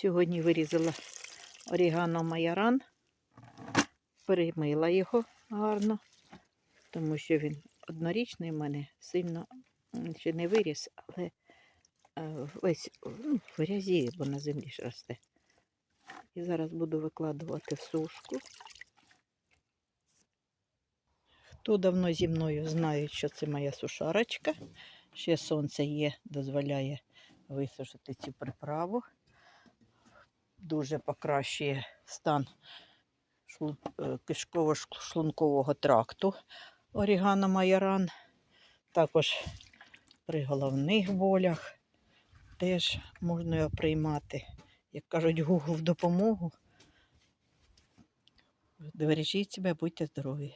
Сьогодні вирізала орігано майоран, перемила його гарно, тому що він однорічний в мене сильно ще не виріс, але е, весь ну, в грязі, бо на землі ж росте. І зараз буду викладувати в сушку. Хто давно зі мною знає, що це моя сушарочка. Ще сонце є, дозволяє висушити цю приправу. Дуже покращує стан е, кишково-шлункового тракту орігано майоран. Також при головних болях теж можна його приймати. Як кажуть, Google в допомогу. Бережіть себе, будьте здорові.